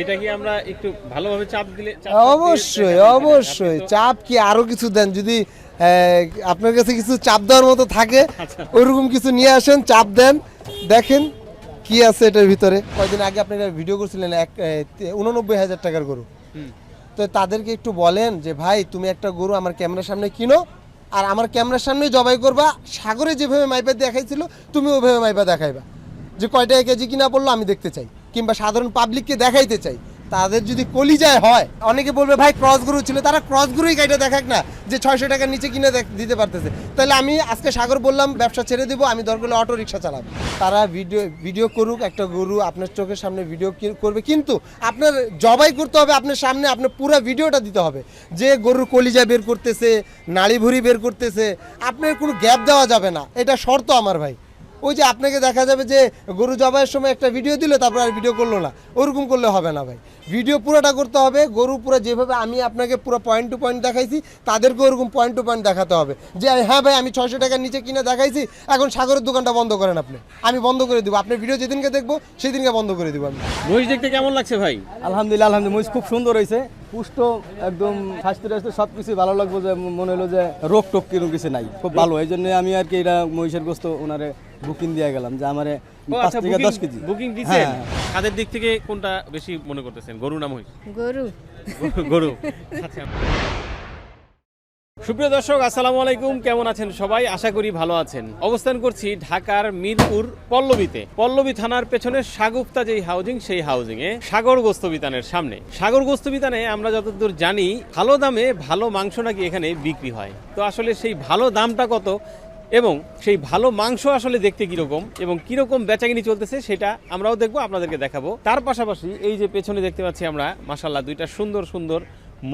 এটা কি আমরা একটু ভালোভাবে চাপ দিলে অবশ্যই অবশ্যই। চাপ কি আরও কিছু দেন? যদি আপনার কাছে কিছু চাপ দেওয়ার মতো থাকে আচ্ছা। ওইরকম কিছু নিয়ে আসেন চাপ দেন দেখেন কি আছে এটার ভিতরে। কয়দিন আগে আপনি একটা ভিডিও করছিলেন এক উননব্বই হাজার টাকার গরু। তো তাদেরকে একটু বলেন যে ভাই তুমি একটা গরু আমার ক্যামেরার সামনে কিনো আর আমার ক্যামেরার সামনে জবাই করবা। সাগরে যেভাবে মাইপা দেখাইছিল তুমি ওইভাবে মাইপা দেখাইবা। যে কয় টাকা কেজি কিনা পড়ল আমি দেখতে চাই। কিংবা সাধারণ পাবলিককে দেখাইতে চাই, তাদের যদি কলিজায় হয়, অনেকে বলবে, ভাই ক্রস গরু ছিল। তারা ক্রস গরুই গাড়িটা দেখাক না, যে ছয়শো টাকার নিচে কিনে দিতে পারতেছে। তাহলে আমি আজকে সাগর বললাম, ব্যবসা ছেড়ে দিব, আমি দরকার হলে অটো রিক্সা চালাবো। তারা ভিডিও ভিডিও করুক, একটা গরু আপনার চোখের সামনে ভিডিও করবে। কিন্তু আপনার জবাই করতে হবে, আপনার সামনে আপনার পুরো ভিডিওটা দিতে হবে। যে গরুর কলিজা বের করতেছে নাড়ি ভুড়ি বের করতেছে, আপনার কোনো গ্যাপ দেওয়া যাবে না। এটা শর্ত আমার ভাই। ওই যে আপনাকে দেখা যাবে যে গরু জবাইয়ের সময় একটা ভিডিও দিল তারপর আর ভিডিও করল না। ওরকম করলে হবে না ভাই। ভিডিও পুরোটা করতে হবে গরু পুরো যেভাবে আমি আপনাকে পুরো পয়েন্ট টু পয়েন্ট দেখাইছি তাদেরকে ওরকম পয়েন্ট টু পয়েন্ট দেখাতে হবে। যে হ্যাঁ ভাই আমি ছয়শো টাকার নিচে কিনে দেখাইছি এখন সাগরের দোকানটা বন্ধ করেন আপনি। আমি বন্ধ করে দিব। আপনার ভিডিও যেদিনকে দেখব সেদিনকে বন্ধ করে দিব আমি। মহিষ দেখতে কেমন লাগছে ভাই? আলহামদুলিল্লাহ আলহামদুলিল্লাহ। মহিষ খুব সুন্দর হয়েছে। পুষ্ট একদম স্বাস্থ্য টাস্থ্য সব কিছু ভালো লাগবে যে মনে হলো যে রোগ টোক কীরকম কিছু নাই। খুব ভালো। এই জন্য আমি আর কি এটা মহিষের গোস্ত ওনারে বুকিং দিয়ে গেলাম যে আমারে পাঁচ আচ্ছা থেকে দশ কেজি। বুকিং হ্যাঁ। তাদের দিক থেকে কোনটা বেশি মনে করতেছেন? গরু না মহিষ? গরু। গরু। আচ্ছা। সুপ্রিয় দর্শক আসসালামু আলাইকুম। কেমন আছেন সবাই? আশা করি ভালো আছেন। অবস্থান করছি ঢাকার মিরপুর পল্লবীতে। পল্লবী থানার পেছনে সাগুপ্তা যেই হাউজিং সেই হাউজিং এ সাগর গোস্তবিতানের সামনে। সাগর গোস্তবিতানে আমরা যতদূর জানি ভালো দামে ভালো মাংস নাকি এখানে বিক্রি হয়। তো আসলে সেই ভালো দামটা কত? এবং সেই ভালো মাংস আসলে দেখতে কীরকম এবং কীরকম বেচাকিনি চলতেছে সেটা আমরাও দেখব, আপনাদেরকে দেখাবো। তার পাশাপাশি এই যে পেছনে দেখতে পাচ্ছি আমরা মাসাল্লাহ দুইটা সুন্দর সুন্দর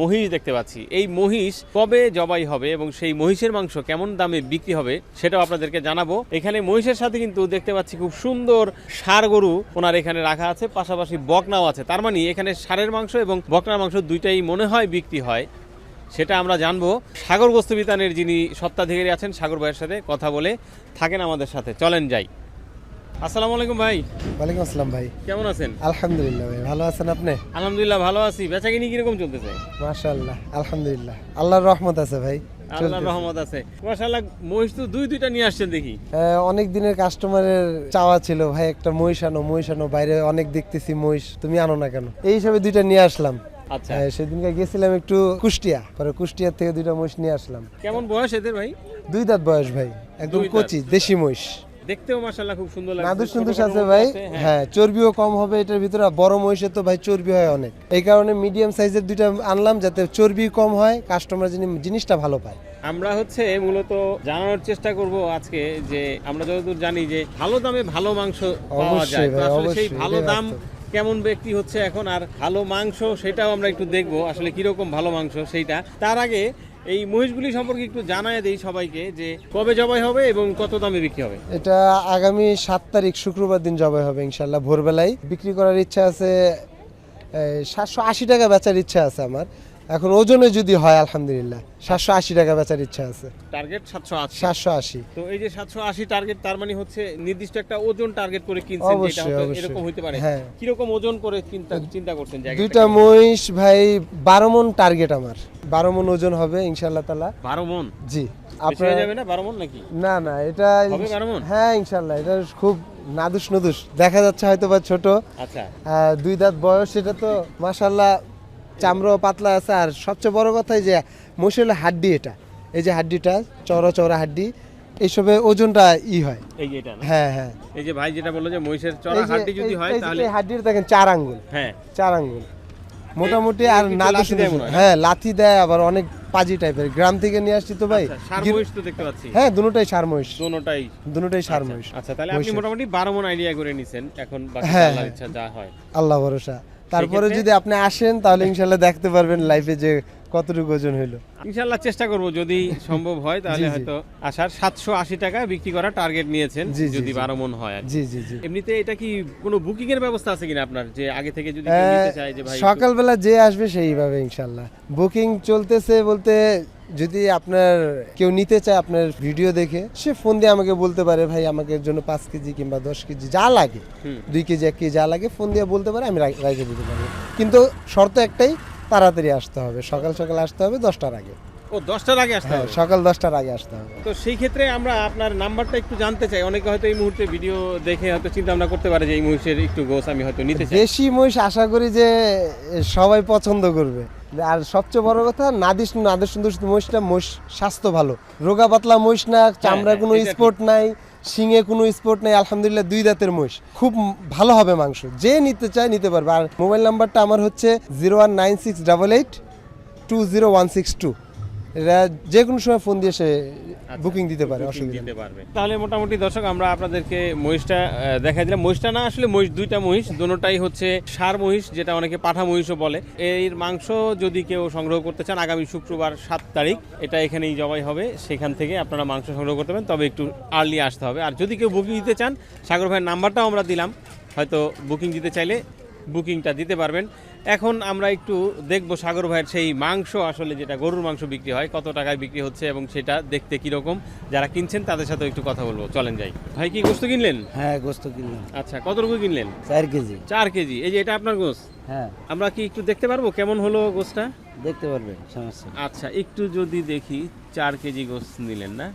মহিষ দেখতে পাচ্ছি। এই মহিষ কবে জবাই হবে এবং সেই মহিষের মাংস কেমন দামে বিক্রি হবে সেটাও আপনাদেরকে জানাব। এখানে মহিষের সাথে কিন্তু দেখতে পাচ্ছি খুব সুন্দর সার গরু ওনার এখানে রাখা আছে, পাশাপাশি বকনাও আছে। তার মানে এখানে ষাঁড়ের মাংস এবং বকনার মাংস দুইটাই মনে হয় বিক্রি হয়। সেটা আমরা জানব। সাগর গোস্তবিতানের যিনি সত্ত্বাধিকারী আছেন সাগর ভাইয়ের সাথে কথা বলে থাকেন আমাদের সাথে। চলেন যাই। আসসালামু আলাইকুম ভাই। ওয়ালাইকুম আসসালাম ভাই। কেমন আছেন? আলহামদুলিল্লাহ ভাই ভালো আছেন আপনি? আলহামদুলিল্লাহ ভালো আছি। বেচাকিনি কীরকম চলতেছে? মাশাআল্লাহ আলহামদুলিল্লাহ। আল্লাহর রহমত আছে ভাই আল্লাহ রহমত আছে। মাশাআল্লাহ মহিষ তো দুই দুইটা নিয়ে আসছেন দেখি। অনেক দিনের কাস্টমারের চাওয়া ছিল ভাই একটা মহিষ আনো মহিষ আনো বাইরে অনেক দেখতেছি মহিষ। তুমি আনো না কেন? এই হিসাবে দুইটা নিয়ে আসলাম। আচ্ছা। সেদিনকে গেছিলাম একটু কুষ্টিয়া। পরে কুষ্টিয়া থেকে দুইটা মহিষ নিয়ে আসলাম। কেমন বয়স এদের ভাই? দুই দাঁত বয়স ভাই। একদম কচি দেশি মহিষ। দেখতেও মাশাআল্লাহ খুব সুন্দর লাগছে। নাদুস আছে ভাই। হ্যাঁ। হ্যাঁ চর্বিও কম হবে এটার ভিতরে বড় তো ভাই চর্বি হয় অনেক। এই কারণে মিডিয়াম সাইজের দুইটা আনলাম যাতে চর্বি কম হয় কাস্টমার যিনি জিনিসটা ভালো পায়। আমরা হচ্ছে মূলত জানানোর চেষ্টা করব আজকে যে আমরা যতদূর জানি যে ভালো দামে ভালো মাংস পাওয়া যায়। আসলে সেই ভালো দাম কেমন ব্যক্তি হচ্ছে এখন আর ভালো মাংস সেটাও আমরা একটু দেখব, আসলে কীরকম ভালো মাংস সেইটা। তার আগে এই মহিষগুলি সম্পর্কে একটু জানায় দেই সবাইকে যে কবে জবাই হবে এবং কত দামে বিক্রি হবে। এটা আগামী সাত তারিখ শুক্রবার দিন জবাই হবে ইনশাল্লাহ ভোরবেলায়। বিক্রি করার ইচ্ছা আছে সাতশো আশি টাকা বেচার ইচ্ছা আছে আমার। এখন ওজনে যদি হয় আলহামদুলিল্লাহ। সাতশো আশি টাকা বেচার ইচ্ছা আছে। টার্গেট সাতশো আশি। সাতশো আশি। তো এই যে সাতশো আশি টার্গেট তার মানে হচ্ছে নির্দিষ্ট একটা ওজন টার্গেট করে কিনছেন অবশ্যই। এরকম হইতে পারে। হ্যাঁ। কীরকম ওজন করে চিন্তা চিন্তা করছেন দুইটা মহিষ ভাই বারো মন টার্গেট আমার। বারো মন ওজন হবে ইনশাল্লাহ তালা বারো মন? জি। আপনার যাবে না বারো মন নাকি? না না এটা? হ্যাঁ ইনশাল্লাহ এটা খুব নাদুস নদুস দেখা যাচ্ছে হয়তো বা ছোট। আচ্ছা। দুই দাঁত বয়স এটা তো মাশাল্লাহ চামড়াও পাতলা আছে আর সবচেয়ে বড় কথা যে মশলা হাড্ডি এটা। এই যে হাড্ডিটা চওড়া চওড়া হাড্ডি এইসবে ওজনটা ই হয়। এই যে এটা হ্যাঁ হ্যাঁ। এই যে ভাই যেটা বলল যে মহিষের চড়া হাড্ডি যদি হয় তাহলে এই হাড্ডির দেখেন চার আঙ্গুল। হ্যাঁ। চার আঙ্গুল। মোটামুটি আর মনে হয়, লাথি দেয় আবার অনেক পাজি টাইপের গ্রাম থেকে নিয়ে আসছি তো ভাই। আচ্ছা, ষাঁড় গির- মহিষ তো দেখতে পাচ্ছি। হ্যাঁ দুটোটাই সার মহিষ। দোনোটাই দুটোটাই সার আচ্ছা, আচ্ছা তাহলে আপনি মোটামুটি বারো মন আইডিয়া করে নিছেন। এখন বাকি হ্যাঁ, আল্লাহর হ্যাঁ। ইচ্ছা যা হয়। আল্লাহ ভরসা। তারপরে যদি আপনি আসেন তাহলে ইনশাল্লাহ দেখতে পারবেন লাইফে যে কতটুকু ওজন হইল ইনশাল্লাহ চেষ্টা করব যদি সম্ভব হয় তাহলে। হয়তো আসার সাতশো আশি টাকা বিক্রি করার টার্গেট নিয়েছেন যদি। বারো মন হয় জি জি জি এমনিতে এটা কি কোনো বুকিং এর ব্যবস্থা আছে কিনা আপনার যে আগে থেকে যদি নিতে চায় যে ভাই সকালবেলা যে আসবে সেইভাবে ইনশাল্লাহ বুকিং চলতেছে বলতে যদি আপনার কেউ নিতে চায় আপনার ভিডিও দেখে সে ফোন দিয়ে আমাকে বলতে পারে ভাই আমাকে জন্য পাঁচ কেজি কিংবা দশ কেজি যা লাগে দুই কেজি এক কেজি যা লাগে ফোন দিয়ে বলতে পারে আমি রেখে দিতে পারব। কিন্তু শর্ত একটাই তাড়াতাড়ি আসতে হবে। সকাল সকাল আসতে হবে দশটার আগে। ও দশটার আগে আসতে হ্যাঁ হবে? সকাল দশটার আগে আসতে হবে। তো সেই ক্ষেত্রে আমরা আপনার নাম্বারটা একটু জানতে চাই। অনেকে হয়তো এই মুহূর্তে ভিডিও দেখে হয়তো চিন্তা ভাবনা করতে পারে যে এই মহিষের একটু গোস আমি হয়তো নিতে চাই। দেশি মহিষ আশা করি যে সবাই পছন্দ করবে। আর সবচেয়ে বড় কথা নাদিস নাদিস সুন্দর মহিষটা মহিষ স্বাস্থ্য ভালো। রোগা পাতলা মহিষ না চামড়া হ্যাঁ, কোনো স্পোর্ট স্পট নাই শিঙে কোনো স্পট নাই আলহামদুলিল্লাহ দুই দাঁতের মহিষ। খুব ভালো হবে মাংস যে নিতে চায় নিতে পারবে। আর মোবাইল নাম্বারটা আমার হচ্ছে zero one nine six double eight two zero one six two এটা যে কোনো সময় ফোন দিয়ে সে বুকিং দিতে পারে অসুবিধা নেই। দিতে পারবে। তাহলে মোটামুটি দর্শক আমরা আপনাদেরকে মহিষটা দেখাই দিলাম। মহিষটা না আসলে মহিষ দুইটা মহিষ দুটোটাই হচ্ছে সার মহিষ যেটা অনেকে পাঠা মহিষও বলে। এর মাংস যদি কেউ সংগ্রহ করতে চান আগামী শুক্রবার সাত তারিখ এটা এখানেই জবাই হবে। সেখান থেকে আপনারা মাংস সংগ্রহ করতে পারেন তবে একটু আর্লি আসতে হবে। আর যদি কেউ বুকিং দিতে চান সাগর ভাইয়ের নাম্বারটাও আমরা দিলাম। হয়তো বুকিং দিতে চাইলে বুকিংটা দিতে পারবেন। এখন আমরা একটু দেখব সাগর ভাইয়ের সেই মাংস আসলে যেটা গরুর মাংস বিক্রি হয় কত টাকায় বিক্রি হচ্ছে এবং সেটা দেখতে কীরকম? যারা কিনছেন তাদের সাথে একটু কথা বলব। চলেন যাই। ভাই কি গোস্ত কিনলেন? হ্যাঁ গোস্ত কিনলাম। আচ্ছা কতটুকু কিনলেন? চার কেজি। চার কেজি। এই যে এটা আপনার গোস হ্যাঁ। আমরা কি একটু দেখতে পারব কেমন হলো গোসটা দেখতে পারবেন সমস্যা আচ্ছা একটু যদি দেখি চার কেজি গোস্ত নিলেন না?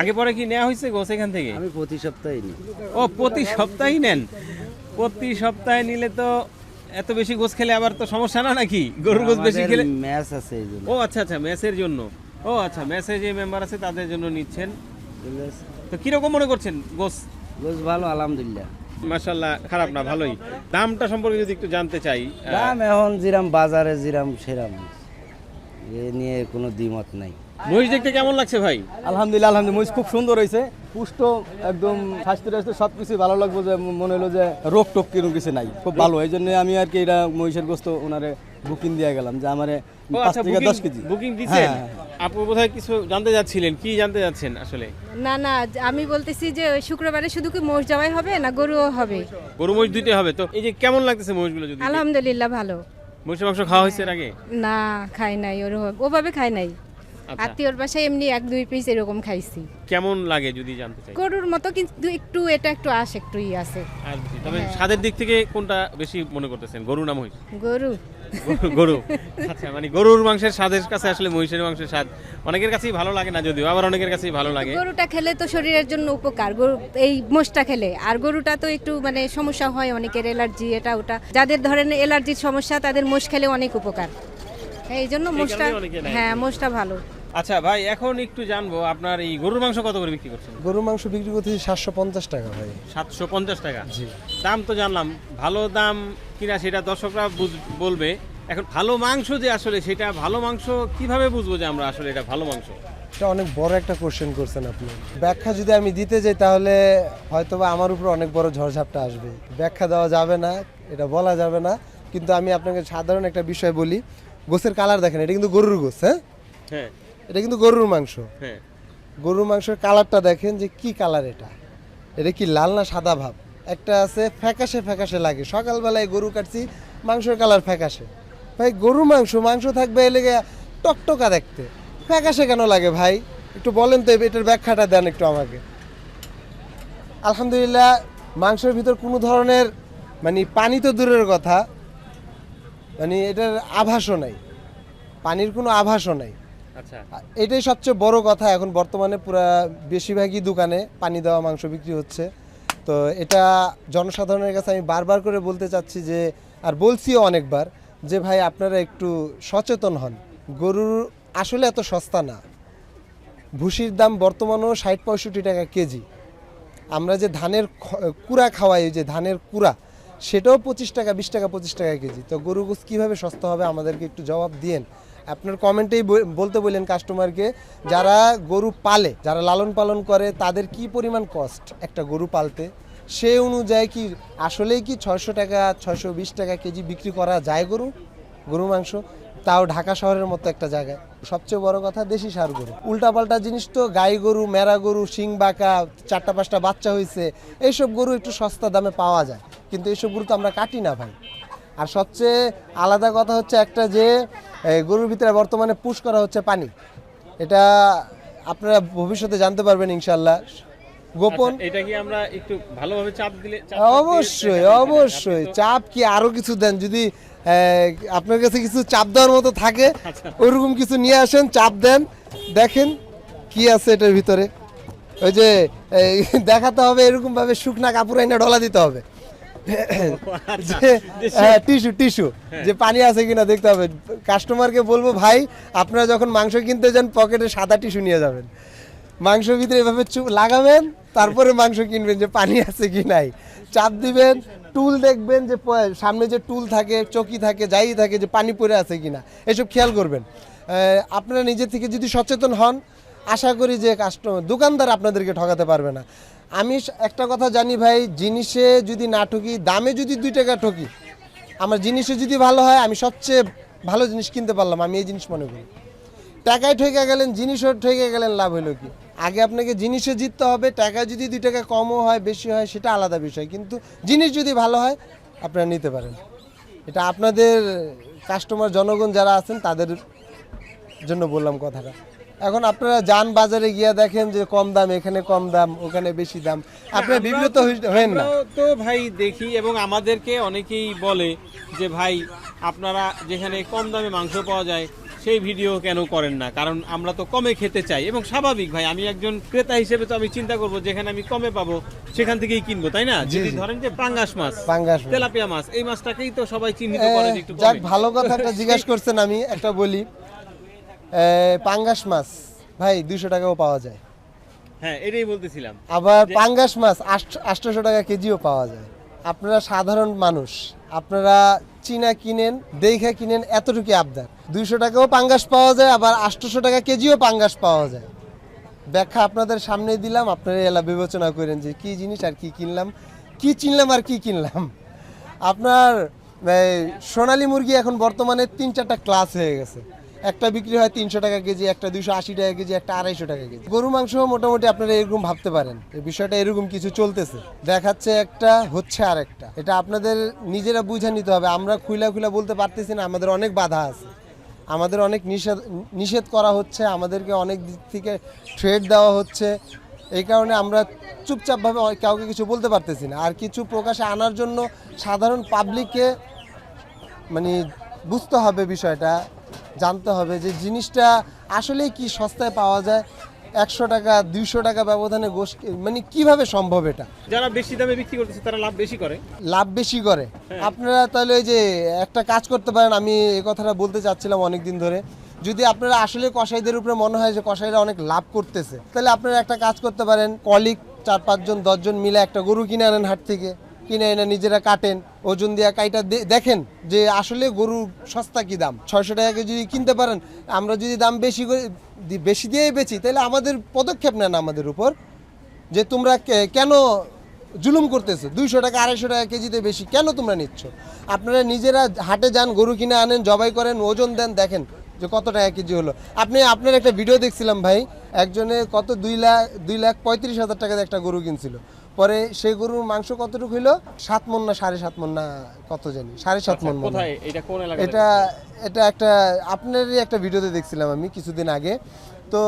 আগে পরে কি নেওয়া হয়েছে গোস এখান থেকে? আমি প্রতি সপ্তাহে নিই। ও প্রতি সপ্তাহেই নেন? প্রতি সপ্তাহে নিলে তো এত বেশি গোস খেলে আবার তো সমস্যা না নাকি? গরুর গোস বেশি খেলে ম্যাচ আছে এই জন্য। ও আচ্ছা আচ্ছা ম্যাচের জন্য। ও আচ্ছা মেসে যে মেম্বার আছে তাদের জন্য নিচ্ছেন। তো কীরকম মনে করছেন গোস? গোস ভালো আলহামদুলিল্লাহ। মাশাল্লাহ খারাপ না ভালোই। দামটা সম্পর্কে যদি একটু জানতে চাই দাম এখন জিরাম বাজারে জিরাম সেরাম। এ নিয়ে কোনো দ্বিমত নাই। মহিষ দেখতে কেমন লাগছে ভাই? আলহামদুলিল্লাহ আলহামদুলিল্লাহ। মহিষ খুব সুন্দর হয়েছে পুষ্ট একদম স্বাস্থ্য টাস্থ্য সব কিছু ভালো লাগবে যে মনে হলো যে রোগ টোক কীরকম কিছু নাই খুব ভালো। এই জন্য আমি আর কি এটা মহিষের গোস্ত ওনারে বুকিং দিয়ে গেলাম যে আমারে পাঁচ আচ্ছা থেকে দশ কেজি। বুকিং দিচ্ছেন? হ্যাঁ। আপু বোধহয় কিছু জানতে যাচ্ছিলেন কি জানতে যাচ্ছেন আসলে? না না আমি বলতেছি যে শুক্রবারে শুধু কি মোষ জবাই হবে না গরুও হবে? গরু মহিষ দুইতে হবে। তো এই যে কেমন লাগতেছে মহিষগুলো যদি আলহামদুলিল্লাহ ভালো। মহিষের মাংস খাওয়া হয়েছে এর আগে? না খাই নাই ওর ওভাবে খাই নাই। আত্মীয়র বাসায় এমনি এক দুই পিস এরকম খাইছি। কেমন লাগে যদি জানতে চাই? গরুর মতো কিন্তু একটু এটা একটু আশ একটু ই আছে। আর বেশি। তবে স্বাদের দিক থেকে কোনটা বেশি মনে করতেছেন? গরু না মহিষ? গরু। গরু- গরু। আচ্ছা মানে গরুর মাংসের স্বাদের কাছে আসলে মহিষের মাংসের স্বাদ অনেকের কাছেই ভালো লাগে না যদিও আবার অনেকের কাছেই ভালো লাগে। গরুটা খেলে তো শরীরের জন্য উপকার। গরু এই মোষটা খেলে। আর গরুটা তো একটু মানে সমস্যা হয় অনেকের এলার্জি এটা ওটা। যাদের ধরেন এলার্জির সমস্যা তাদের মোষ খেলে অনেক উপকার। এই জন্য মোষটা কারণেই অনেকে নেয়। হ্যাঁ মোষটা ভালো। আচ্ছা ভাই এখন একটু জানব আপনার এই গরুর মাংস কত করে বিক্রি করছেন? গরুর মাংস বিক্রি করতেছি সাতশো পঞ্চাশ টাকা ভাই। সাতশো পঞ্চাশ টাকা? জি। দাম তো জানলাম ভালো দাম কিনা সেটা দর্শকরা বুঝ- বলবে। এখন ভালো মাংস যে আসলে সেটা ভালো মাংস কীভাবে বুঝব যে আমরা আসলে এটা ভালো মাংস? এটা অনেক বড় একটা কোশ্চেন করছেন আপনি। ব্যাখ্যা যদি আমি দিতে যাই তাহলে হয়তোবা আমার উপর অনেক বড় ঝড়ঝাপটা আসবে। ব্যাখ্যা দেওয়া যাবে না এটা বলা যাবে না। কিন্তু আমি আপনাকে সাধারণ একটা বিষয় বলি। গোসের কালার দেখেন এটা কিন্তু গরুর গোস হ্যাঁ? হ্যাঁ। এটা কিন্তু গরুর মাংস। হ্যাঁ। গরুর মাংসের কালারটা দেখেন যে কি কালার এটা। এটা কি লাল না সাদা ভাব? একটা আছে ফ্যাকাশে ফ্যাকাশে লাগে। সকালবেলায় গরু কাটছি মাংসের কালার ফ্যাকাশে। ভাই গরু মাংস মাংস থাকবে এলেগে টকটকা দেখতে। ফ্যাকাশে কেন লাগে ভাই? একটু বলেন তো এটার ব্যাখ্যাটা দেন একটু আমাকে। আলহামদুলিল্লাহ মাংসের ভিতর কোনো ধরনের মানে পানি তো দূরের কথা। মানে এটার আভাসও নাই। পানির কোনো আভাসও নাই। এটাই সবচেয়ে বড় কথা, এখন বর্তমানে পুরা বেশিরভাগই দোকানে পানি দেওয়া, মাংস বিক্রি হচ্ছে। তো এটা জনসাধারণের কাছে আমি বারবার করে বলতে চাচ্ছি যে, আর বলছিও অনেকবার যে, ভাই, আপনারা একটু সচেতন হন। গরুর আসলে এত সস্তা না। ভুসির দাম বর্তমানেও ষাট, পঁয়ষট্টি টাকা কেজি। আমরা যে ধানের কুড়া খাওয়াই যে ধানের কুড়া, সেটাও পঁচিশ টাকা, বিশ টাকা, পঁচিশ টাকা কেজি। তো গরু গোস কীভাবে সস্তা হবে আমাদেরকে একটু জবাব দিয়েন। আপনার কমেন্টেই বলতে বললেন কাস্টমারকে, যারা গরু পালে, যারা লালন পালন করে, তাদের কি পরিমাণ কস্ট একটা গরু পালতে? সে অনুযায়ী কি আসলেই কি ছয়শো টাকা, ছয়শো বিশ টাকা কেজি বিক্রি করা যায় গরু? গরু, মাংস? তাও ঢাকা শহরের মতো একটা জায়গায়। সবচেয়ে বড় কথা দেশি সার গরু। উল্টাপাল্টা জিনিস তো, গাই গরু, মেরা গরু, শিং, বাঁকা, চারটা পাঁচটা বাচ্চা হয়েছে এইসব গরু একটু সস্তা দামে পাওয়া যায়। কিন্তু এইসব গরু তো আমরা কাটি না ভাই। আর সবচেয়ে আলাদা কথা হচ্ছে একটা যে এই, গরুর ভিতরে বর্তমানে পুশ করা হচ্ছে পানি। এটা আপনারা ভবিষ্যতে জানতে পারবেন ইনশাল্লাহ গোপন? আচ্ছা, এটা কি আমরা একটু ভালোভাবে চাপ দিলে অবশ্যই অবশ্যই। চাপ কি আরও কিছু দেন? যদি আপনার কাছে কিছু চাপ দেওয়ার মতো থাকে আচ্ছা। ওইরকম কিছু নিয়ে আসেন চাপ দেন দেখেন কি আছে এটার ভিতরে। ওই যে দেখাতে হবে এরকম ভাবে শুকনা কাপড় এনে ডলা দিতে হবে। Tissue tissue. যে পানি আছে কিনা দেখতে হবে। কাস্টমারকে বলব ভাই আপনারা যখন মাংস কিনতে যান পকেটে সাদা টিস্যু নিয়ে যাবেন। মাংসের ভিতরে এভাবে লাগাবেন তারপরে মাংস কিনবেন যে পানি আছে কি নাই। চাপ দিবেন টুল দেখবেন যে সামনে যে টুল থাকে চকি থাকে যাই থাকে যে পানি পড়ে আছে কিনা। এসব খেয়াল করবেন। আপনারা নিজে থেকে যদি সচেতন হন আশা করি যে কাস্টমার দোকানদার আপনাদেরকে ঠকাতে পারবে না। আমি একটা কথা জানি ভাই, জিনিসে যদি না ঠকি, দামে যদি দুই টাকা ঠকি, আমার জিনিসে যদি ভালো হয়, আমি সবচেয়ে ভালো জিনিস কিনতে পারলাম, আমি এই জিনিস মনে করি। টাকায় ঠকে গেলেন, জিনিসও ঠকে গেলেন, লাভ হলো কি? আগে আপনাকে জিনিসে জিততে হবে টাকা যদি দুই টাকা কমও হয়, বেশি হয়, সেটা আলাদা বিষয়। কিন্তু জিনিস যদি ভালো হয়, আপনারা নিতে পারেন। এটা আপনাদের কাস্টমার জনগণ যারা আছেন, তাদের জন্য বললাম কথাটা। এখন আপনারা যান বাজারে গিয়া দেখেন যে কম দাম এখানে কম দাম ওখানে বেশি দাম। আপনারা বিব্রত তো- না। তো ভাই দেখি এবং আমাদেরকে অনেকেই বলে যে ভাই আপনারা যেখানে কম দামে মাংস পাওয়া যায় সেই ভিডিও কেন করেন না? কারণ আমরা তো কমে খেতে চাই এবং স্বাভাবিক ভাই আমি একজন ক্রেতা হিসেবে তো আমি চিন্তা করব যেখানে আমি কমে পাবো সেখান থেকেই কিনবো তাই না? যদি ধরেন যে পাঙ্গাস মাছ পাঙ্গাস তেলাপিয়া মাছ এই মাছটাকেই তো সবাই চিহ্নিত করে একটু যাক ভালো কথা একটা জিজ্ঞাসা করছেন আমি একটা বলি। পাঙ্গাস মাছ। ভাই দুশো টাকাও পাওয়া যায়। হ্যাঁ এটাই বলতেছিলাম। আবার পাঙ্গাস মাছ আটশোশো টাকা কেজিও পাওয়া যায়। আপনারা সাধারণ মানুষ আপনারা চীনা কিনেন দেখা কিনেন এতটুকু আবদার। দুইশো টাকাও পাঙ্গাস পাওয়া যায় আবার আটশোশো টাকা কেজিও পাঙ্গাস পাওয়া যায়। ব্যাখ্যা আপনাদের সামনে দিলাম আপনারা এলা বিবেচনা করেন যে কি জিনিস আর কি কিনলাম কি চিনলাম আর কি কিনলাম। আপনার সোনালী মুরগি এখন বর্তমানে তিন চারটা ক্লাস হয়ে গেছে। একটা বিক্রি হয় তিনশো টাকা কেজি, একটা দুশো আশি টাকা কেজি, একটা আড়াইশো টাকা কেজি। গরু মাংস মোটামুটি আপনারা এরকম ভাবতে পারেন। এই বিষয়টা এরকম কিছু চলতেছে। দেখাচ্ছে একটা, হচ্ছে আর একটা এটা আপনাদের নিজেরা বুঝে নিতে হবে। আমরা খুইলা খুইলা বলতে পারতেছি না, আমাদের অনেক বাধা আছে। আমাদের অনেক নিষেধ নিষেধ করা হচ্ছে, আমাদেরকে অনেক দিক থেকে ট্রেড দেওয়া হচ্ছে। এই কারণে আমরা চুপচাপভাবে কাউকে কিছু বলতে পারতেছি না। আর কিছু প্রকাশে আনার জন্য সাধারণ পাবলিককে মানে বুঝতে হবে বিষয়টা। জানতে হবে যে জিনিসটা আসলেই কি সস্তায় পাওয়া যায়? একশো টাকা দুইশো টাকা ব্যবধানে গোশ মানে কীভাবে সম্ভব এটা? যারা বেশি দামে বিক্রি করতেছে তারা লাভ বেশি করে। লাভ বেশি করে। আপনারা তাহলে ওই যে একটা কাজ করতে পারেন আমি এই কথাটা বলতে চাচ্ছিলাম অনেক দিন ধরে। যদি আপনারা আসলে কসাইদের উপরে মনে হয় যে কসাইরা অনেক লাভ করতেছে তাহলে আপনারা একটা কাজ করতে পারেন। কলিগ চার পাঁচজন দশজন মিলে একটা গরু কিনে আনেন হাট থেকে। কিনে এনে নিজেরা কাটেন, ওজন দিয়ে কাইটা দেখেন যে আসলে গরু সস্তা কি দাম। ছয়শো টাকা যদি কিনতে পারেন, আমরা যদি দাম বেশি করে বেশি দিয়ে বেচি, তাহলে আমাদের পদক্ষেপ নেন আমাদের উপর যে তোমরা কেন জুলুম করতেছে? দুইশো টাকা, আড়াইশো টাকা কেজিতে বেশি কেন তোমরা নিচ্ছ? আপনারা নিজেরা হাটে যান, গরু কিনে আনেন, জবাই করেন, ওজন দেন, দেখেন যে কত টাকা কেজি হলো। আপনি, আপনার একটা ভিডিও দেখছিলাম ভাই, একজনে কত দুই লাখ দুই লাখ পঁয়ত্রিশ হাজার টাকাতে একটা গরু কিনছিল। পরে সেই গরুর মাংস কতটুকু হইল? সাত মন না সাড়ে সাত মন না কত জানি? সাড়ে সাত মন মনে এটা এটা এটা একটা আপনারই একটা ভিডিওতে দেখছিলাম আমি কিছুদিন আগে। তো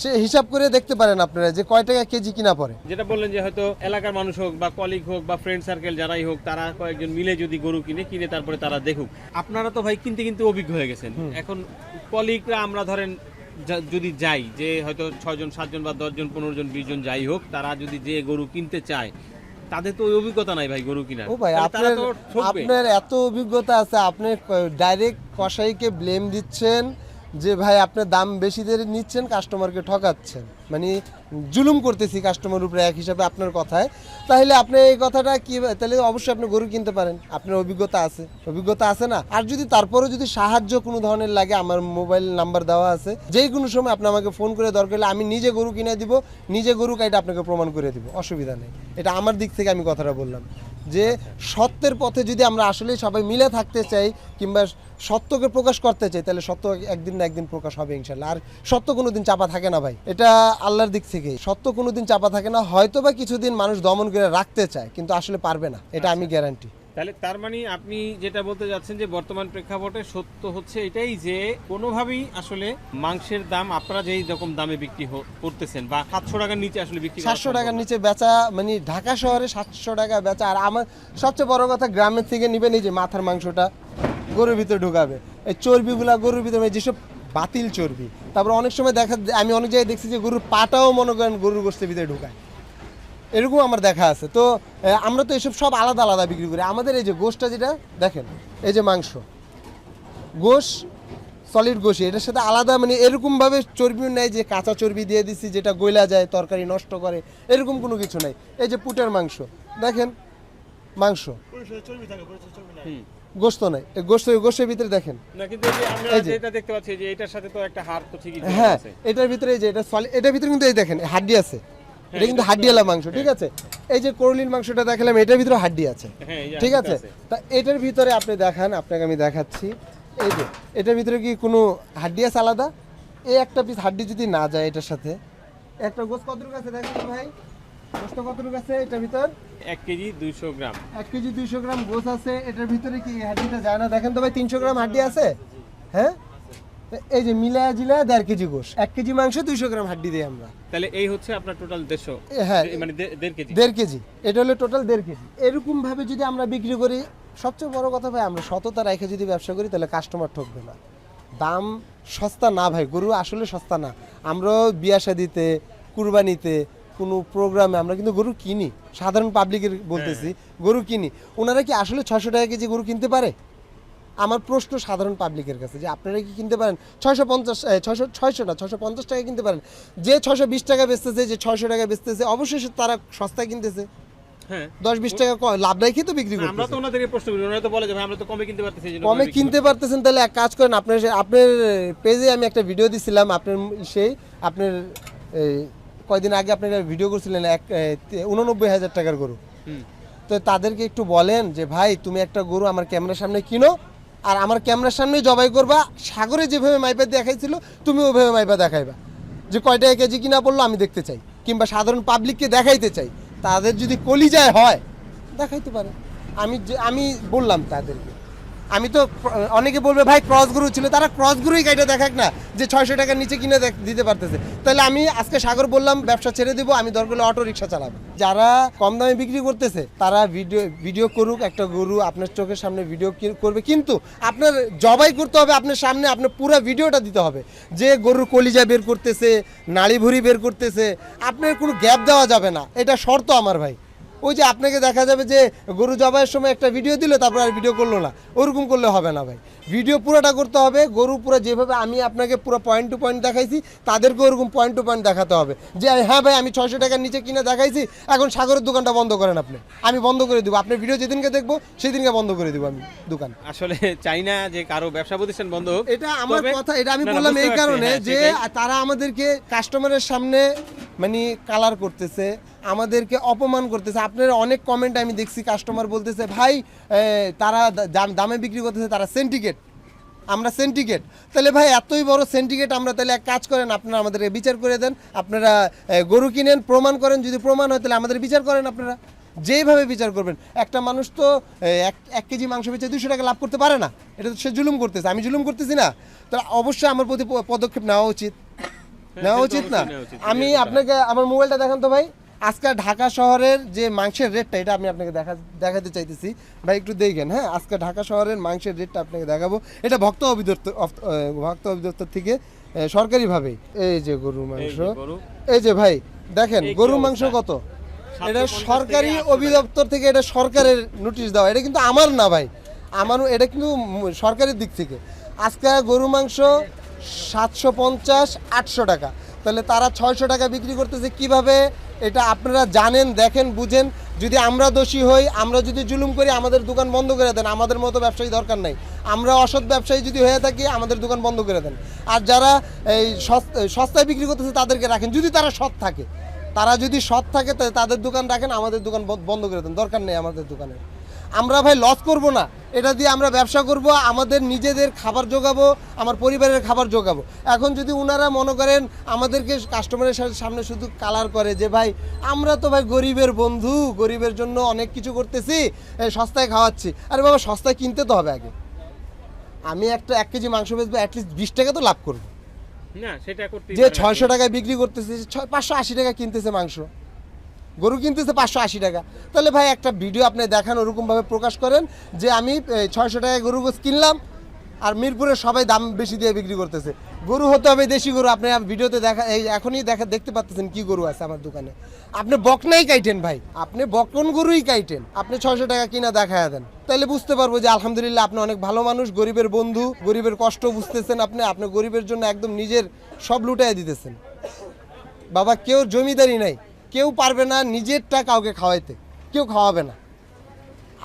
সে হিসাব করে দেখতে পারেন আপনারা যে কয় টাকা কেজি কিনা পড়ে। যেটা বললেন যে হয়তো এলাকার মানুষ হোক বা কলিগ হোক বা ফ্রেন্ড সার্কেল যারাই হোক তারা কয়েকজন মিলে যদি গরু কিনে কিনে তারপরে তারা দেখুক। আপনারা তো ভাই কিনতে কিন্তু অভিজ্ঞ হয়ে গেছেন। এখন কলিগরা আমরা ধরেন যদি যাই যে হয়তো ছয়জন সাতজন বা দশজন পনেরো জন বিশ জন যাই হোক তারা যদি যে গরু কিনতে চায় তাদের তো ওই অভিজ্ঞতা নাই ভাই গরু কিনা ও ভাই আপনার আপনার এত অভিজ্ঞতা আছে আপনি ডাইরেক্ট কসাইকে ব্লেম দিচ্ছেন যে ভাই আপনার দাম বেশি দিয়ে নিচ্ছেন কাস্টমারকে ঠকাচ্ছেন। মানে জুলুম করতেছি কাস্টমার উপরে এক হিসাবে আপনার কথায়। তাহলে আপনি এই কথাটা কি তাহলে অবশ্যই আপনি গরু কিনতে পারেন। আপনার অভিজ্ঞতা আছে। অভিজ্ঞতা আছে না? আর যদি তারপরেও যদি সাহায্য কোনো ধরনের লাগে, আমার মোবাইল নাম্বার দেওয়া আছে। যেই কোনো সময় আপনি আমাকে ফোন করে দরকার হলে আমি নিজে গরু কিনে দিব, নিজে গরু কাইটা আপনাকে প্রমাণ করে দিব। অসুবিধা নেই। এটা আমার দিক থেকে আমি কথাটা বললাম। যে সত্যের পথে যদি আমরা আসলে সবাই মিলে থাকতে চাই কিংবা সত্যকে প্রকাশ করতে চাই, তাহলে সত্য একদিন না একদিন প্রকাশ হবে ইনশাল্লাহ। আর সত্য কোনোদিন চাপা থাকে না ভাই। এটা আল্লাহর দিক থেকে সত্য কোনো দিন চাপা থাকে না হয়তো বা কিছুদিন মানুষ দমন করে রাখতে চায়, কিন্তু আসলে পারবে না। এটা আমি গ্যারান্টি তাহলে তার মানে আপনি যেটা বলতে যাচ্ছেন যে বর্তমান প্রেক্ষাপটে সত্য হচ্ছে এটাই যে কোনোভাবেই আসলে মাংসের দাম আপনারা যেই রকম দামে বিক্রি করতেছেন বা সাতশো টাকার নিচে আসলে বিক্রি সাতশো টাকার নিচে বেচা মানে ঢাকা শহরে সাতশো টাকা বেচা। আর আমার সবচেয়ে বড় কথা গ্রামের থেকে নিবেন এই যে মাথার মাংসটা গরুর ভিতরে ঢুকাবে। এই চর্বিগুলা গরুর ভিতরে মানে যেসব বাতিল চর্বি তারপর অনেক সময় দেখা আমি অনেক জায়গায় দেখছি যে গরুর পাটাও মনে করেন গরুর গোষ্ঠের ভিতরে ঢুকায়। এরকম আমার দেখা আছে। তো আমরা তো এসব সব আলাদা আলাদা বিক্রি করি। আমাদের এই যে গোষ্ঠটা যেটা দেখেন এই যে মাংস। গোশ সলিড গোশি এটার সাথে আলাদা মানে এরকমভাবে চর্বিও নেই যে কাঁচা চর্বি দিয়ে দিচ্ছি যেটা গইলা যায় তরকারি নষ্ট করে এরকম কোনো কিছু নাই। এই যে পুটের মাংস দেখেন মাংস। গোস্ত নাই। গোস্ত গোস্তের ভিতরে দেখেন। কিন্তু এই যে আমরা এই যে- যেটা দেখতে পাচ্ছি যে এটার সাথে তো একটা হাড় তো ঠিকই হ্যাঁ এটার ভিতরে যে এটা সলিড এটার ভিতরে কিন্তু এই দেখেন হাড্ডি আছে। এটা কিন্তু হাড্ডিওয়ালা মাংস ঠিক আছে? এই যে করলির মাংসটা দেখালাম এটার ভিতরে হাড্ডি আছে হ্যাঁ, ঠিক আছে? তা এটার ভিতরে আপনি দেখান আপনাকে আমি দেখাচ্ছি। এই যে এটার ভিতরে কি কোনো হাড্ডি আছে আলাদা? এই একটা পিস হাড্ডি যদি না যায় এটার সাথে একটা গোস কতটুকু আছে দেখেন ভাই? গোস্ত কতটুকু আছে এটার ভিতর? এক কেজি দুইশো গ্রাম। এক কেজি দুইশো গ্রাম গোস আছে এটার ভিতরে কি এই হাড্ডিটা যায় না? দেখেন তো ভাই তিনশো গ্রাম হাড্ডি আছে? হ্যাঁ? এই যে মিলায়া জিলা দেড় কেজি গোস এক কেজি মাংস দুইশো গ্রাম হাড্ডি দিই আমরা। তাহলে এই হচ্ছে আপনার টোটাল দেড়শো হ্যাঁ। মানে দেড় কেজি। দেড় কেজি। এটা হলো টোটাল দেড় কেজি। এরকম ভাবে যদি আমরা বিক্রি করি সবচেয়ে বড় কথা ভাই আমরা সততা রেখে যদি ব্যবসা করি তাহলে কাস্টমার ঠকবে না। দাম সস্তা না ভাই গরু আসলে সস্তা না। আমরাও বিয়া শাদিতে কুরবানিতে কোনো প্রোগ্রামে আমরা কিন্তু গরু কিনি। সাধারণ পাবলিকের বলতেছি গরু কিনি। ওনারা কি আসলে ছশো টাকা কেজি গরু কিনতে পারে? আমার প্রশ্ন সাধারণ পাবলিকের কাছে যে আপনারা কি কিনতে পারেন? ছয়শো পঞ্চাশ ছয়শো ছয়শো না ছশো পঞ্চাশ টাকা কিনতে পারেন। যে ছশো বিশ টাকা বেচতেছে যে ছয়শো টাকা বেচতেছে অবশ্যই তারা সস্তায় কিনতেছে। হ্যাঁ। দশ বিশ টাকা লাভ রেখে তো বিক্রি আমরা তো ওনাদেরকে প্রশ্ন করি ওনারা তো বলে যে আমরা তো কমে কিনতে পারতেছি কমে কিনতে পারতেছেন তাহলে এক কাজ করেন আপনার আপনার পেজে আমি একটা ভিডিও দিছিলাম আপনার সেই আপনার কয়দিন আগে আপনার ভিডিও করছিলেন এক উননব্বই হাজার টাকার গরু। তো তাদেরকে একটু বলেন যে ভাই তুমি একটা গরু আমার ক্যামেরার সামনে কিনো আর আমার ক্যামেরার সামনে জবাই করবা, সাগরে যেভাবে মাইপা দেখাইছিল, তুমি ওইভাবে মাইপা দেখাইবা। যে কয়টা কেজি কিনা বলল আমি দেখতে চাই, কিংবা সাধারণ পাবলিককে দেখাইতে চাই। তাদের যদি কলিজায় হয়, দেখাইতে পারে। আমি আমি বললাম তাদেরকে। আমি তো, অনেকে বলবে, ভাই ক্রস গরু ছিল। তারা ক্রস গরুই গাড়িটা দেখাক না, যে ছয়শো টাকার নিচে কিনে দিতে পারতেছে। তাহলে আমি আজকে সাগর বললাম, ব্যবসা ছেড়ে দিব, আমি দরকার হলে অটো রিক্সা চালাবো। যারা কম দামে বিক্রি করতেছে, তারা ভিডিও ভিডিও করুক, একটা গরু আপনার চোখের সামনে ভিডিও করবে। কিন্তু আপনার জবাই করতে হবে, আপনার সামনে আপনার পুরো ভিডিওটা দিতে হবে। যে গরুর কলিজা বের করতেছে নাড়ি ভুড়ি বের করতেছে, আপনার কোনো গ্যাপ দেওয়া যাবে না। এটা শর্ত আমার, ভাই। ওই যে আপনাকে দেখা যাবে যে গরু জবাইয়ের সময় একটা ভিডিও দিল তারপর আর ভিডিও করল না। ওরকম করলে হবে না ভাই। ভিডিও পুরোটা করতে হবে গরু পুরো যেভাবে আমি আপনাকে পুরো পয়েন্ট টু পয়েন্ট দেখাইছি তাদেরকে ওরকম পয়েন্ট টু পয়েন্ট দেখাতে হবে। যে হ্যাঁ ভাই আমি ছয়শো টাকার নিচে কিনে দেখাইছি এখন সাগরের দোকানটা বন্ধ করেন আপনি। আমি বন্ধ করে দিব। আপনার ভিডিও যেদিনকে দেখব সেদিনকে বন্ধ করে দিব আমি দোকান। আসলে চাই না যে কারও ব্যবসা প্রতিষ্ঠান বন্ধ হোক এটা আমার কথা এটা আমি বললাম এই কারণে হ্যাঁ, যে তারা আমাদেরকে কাস্টমারের সামনে মানে কালার করতেছে আমাদেরকে অপমান করতেছে। আপনার অনেক কমেন্ট আমি দেখছি কাস্টমার বলতেছে ভাই তারা দাম- বিক্রি করতেছে তারা সেন্টিকেট আমরা সেন্টিকেট তাহলে ভাই এতই বড় সেন্টিকেট আমরা তাহলে এক কাজ করেন আপনারা আমাদেরকে বিচার করে দেন। আপনারা গরু কিনেন প্রমাণ করেন যদি প্রমাণ হয় তাহলে আমাদের বিচার করেন আপনারা। যেইভাবে বিচার করবেন। একটা মানুষ তো এক এক কেজি মাংস বেচে দুশো টাকা লাভ করতে পারে না। এটা তো সে জুলুম করতেছে। আমি জুলুম করতেছি না। তো অবশ্যই আমার প্রতি পদক্ষেপ নেওয়া উচিত। নেওয়া উচিত না। আমি আপনাকে আমার মোবাইলটা দেখান তো ভাই। আজকে ঢাকা শহরের যে মাংসের রেটটা এটা আমি আপনাকে দেখা দেখাতে চাইতেছি। ভাই একটু দেখেন হ্যাঁ? আজকে ঢাকা শহরের মাংসের রেটটা আপনাকে দেখাবো। এটা ভক্ত আহ, ভক্ত অধিদপ্তর থেকে আহ, সরকারিভাবেই এই যে গরুর মাংস। এই যে ভাই দেখেন গরুর মাংস কত? এটা সরকারি অভিদপ্তর থেকে এটা সরকারের নোটিশ দেওয়া। এটা কিন্তু আমার না ভাই। আমার এটা কিন্তু সরকারের দিক থেকে। আজকে গরু মাংস সাতশো পঞ্চাশ আটশো টাকা। তাহলে তারা ছয়শো টাকা বিক্রি করতেছে কীভাবে? এটা আপনারা জানেন, দেখেন, বুঝেন। যদি আমরা দোষী হই, আমরা যদি জুলুম করি, আমাদের দোকান বন্ধ করে দেন। আমাদের মতো ব্যবসায়ী দরকার নাই। আমরা অসৎ ব্যবসায়ী যদি হয়ে থাকি, আমাদের দোকান বন্ধ করে দেন। আর যারা এই সস- সস্তায় বিক্রি করতেছে, তাদেরকে রাখেন। যদি তারা সৎ থাকে, তারা যদি সৎ থাকে তাদের দোকান রাখেন, আমাদের দোকান বন্ধ করে দেন। দরকার নেই আমাদের দোকানে আমরা ভাই লস করব না। এটা দিয়ে আমরা ব্যবসা করব আমাদের নিজেদের খাবার যোগাবো আমার পরিবারের খাবার যোগাবো এখন যদি ওনারা মনে করেন আমাদেরকে কাস্টমারের সামনে শুধু কালার করে যে ভাই আমরা তো ভাই গরিবের বন্ধু গরিবের জন্য অনেক কিছু করতেছি সস্তায় খাওয়াচ্ছি। আরে বাবা সস্তায় কিনতে তো হবে আগে। আমি একটা এক কেজি মাংস বেচবো অ্যাটলিস্ট বিশ টাকা তো লাভ করব। যে ছয়শো টাকায় বিক্রি করতেছে পাঁচশো আশি টাকা কিনতেছে মাংস। গরু কিনতেছে পাঁচশো আশি টাকা। তাহলে ভাই একটা ভিডিও আপনি দেখান, ওরকমভাবে প্রকাশ করেন যে আমি ছয়শো টাকায় গরু গোছ কিনলাম আর মিরপুরে সবাই দাম বেশি দিয়ে বিক্রি করতেছে। গরু হতে হবে দেশি গরু, আপনি ভিডিওতে দেখা, এই এখনই দেখা, দেখতে পাচ্ছেন কি গরু আছে আমার দোকানে। আপনি বকনাই কাইটেন ভাই, আপনি বকন গরুই কাইটেন? আপনি ছয়শো টাকা কিনা দেখায় দেন। তাহলে বুঝতে পারব যে আলহামদুলিল্লাহ আপনি অনেক ভালো মানুষ, গরিবের বন্ধু, গরিবের কষ্ট বুঝতেছেন আপনি আপনি গরিবের জন্য একদম নিজের সব লুটাই দিতেছেন। বাবা, কেউ জমিদারি নাই। কেউ পারবে না নিজেরটা কাউকে খাওয়াইতে। কেউ খাওয়াবে না।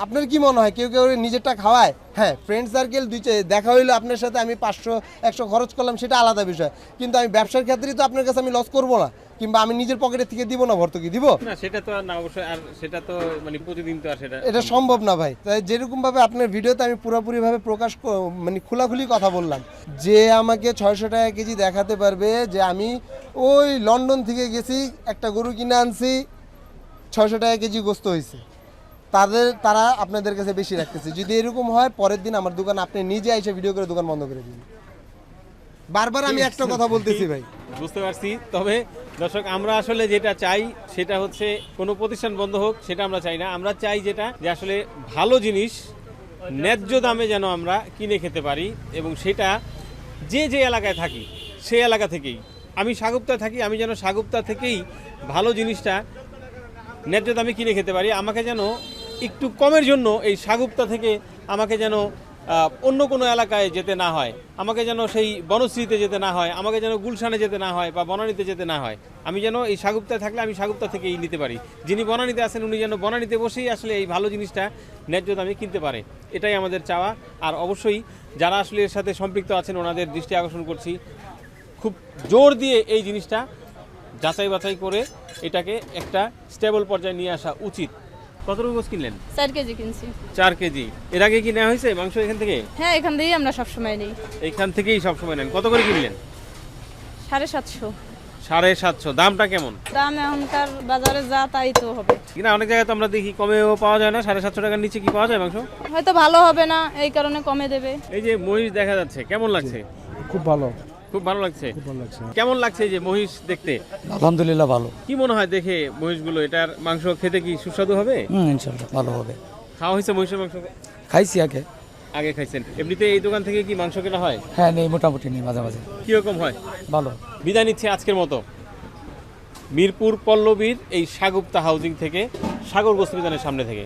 আপনার কি মনে হয়, কেউ কেউ নিজেরটা খাওয়ায়? হ্যাঁ ফ্রেন্ড সার্কেল দুই দেখা হইল আপনার সাথে আমি পাঁচশো, একশো খরচ করলাম, সেটা আলাদা বিষয়। কিন্তু আমি ব্যবসার ক্ষেত্রেই তো আপনার কাছে আমি লস করব না। কিংবা আমি নিজের পকেটের থেকে দিব না ভর্তুকি দিব? না সেটা তো না অবশ্যই আর সেটা তো মানে প্রতিদিন তো আর সেটা এটা সম্ভব। না ভাই। তাই যেরকম ভাবে আপনার ভিডিওতে আমি পুরোপুরি ভাবে প্রকাশ মানে খোলাখুলি কথা বললাম যে আমাকে ছয়শো টাকা কেজি দেখাতে পারবে যে আমি ওই লন্ডন থেকে গেছি একটা গরু কিনে আনছি ছয়শো টাকা কেজি গোস্ত হয়েছে। তাদের তারা আপনাদের কাছে বেশি রাখতেছে। যদি এরকম হয় পরের দিন আমার দোকান আপনি নিজে এসে ভিডিও করে দোকান বন্ধ করে দিন। বারবার আমি একটা কথা বলতেছি ভাই। বুঝতে পারছি। তবে দর্শক, আমরা আসলে যেটা চাই সেটা হচ্ছে কোনো প্রতিষ্ঠান বন্ধ হোক, সেটা আমরা চাই না। আমরা চাই যেটা, যে আসলে ভালো জিনিস ন্যায্য দামে যেন আমরা কিনে খেতে পারি এবং সেটা যে যে এলাকায় থাকি সেই এলাকা থেকেই। আমি সাগুপ্তা থাকি, আমি যেন সাগুপ্তা থেকেই ভালো জিনিসটা ন্যায্য দামে কিনে খেতে পারি। আমাকে যেন একটু কমের জন্য এই সাগুপ্তা থেকে আমাকে যেন অন্য কোনো এলাকায় যেতে না হয়। আমাকে যেন সেই বনশ্রীতে যেতে না হয়, আমাকে যেন গুলশানে যেতে না হয় বা বনানীতে যেতে না হয়। আমি যেন এই সাগুপ্তায় থাকলে আমি সাগুপ্তা থেকেই নিতে পারি। যিনি বনানীতে আছেন, উনি যেন বনানীতে বসেই আসলে এই ভালো জিনিসটা ন্যায্য দামে কিনতে পারে। এটাই আমাদের চাওয়া। আর অবশ্যই যারা আসলে এর সাথে সম্পৃক্ত আছেন, ওনাদের দৃষ্টি আকর্ষণ করছি। খুব জোর দিয়ে এই জিনিসটা যাচাই বাছাই করে এটাকে একটা স্টেবল পর্যায়ে নিয়ে আসা উচিত। কতটুকু কিনলেন? চার কেজি কিনছি। চার কেজি। এর আগে কি নেওয়া হয়েছে মাংস এখান থেকে? হ্যাঁ এখান থেকেই আমরা সবসময় নিই। এখান থেকেই সবসময় নেন। কত করে কিনলেন? সাড়ে সাতশো। সাড়ে সাতশো। দামটা কেমন? দাম এখনকার বাজারে যা তাই তো হবে। কিনা অনেক জায়গায় তো আমরা দেখি কমেও পাওয়া যায় না। সাড়ে সাতশো টাকার নিচে কি পাওয়া যায় মাংস? হয়তো ভালো হবে না এই কারণে কমে দেবে। এই যে মহিষ দেখা যাচ্ছে কেমন লাগছে? খুব ভালো। খুব ভালো লাগছে। কেমন লাগছে যে মহিষ দেখতে? আলহামদুলিল্লাহ ভালো। কি মনে হয় দেখে মহিষগুলো এটার মাংস খেতে কি সুস্বাদু হবে? ইনশাল্লাহ ভালো হবে। খাওয়া হয়েছে মহিষের মাংস? খাইছি আগে। আগে খাইছেন। এমনিতে এই দোকান থেকে কি মাংস কেনা হয়? হ্যাঁ নেই মোটামুটি নেই মাঝে মাঝে। কীরকম হয়? ভালো। বিদায় নিচ্ছে আজকের মতো। মিরপুর পল্লবীর এই সাগুপ্তা হাউজিং থেকে সাগর গোস্ত বিধানের সামনে থেকে।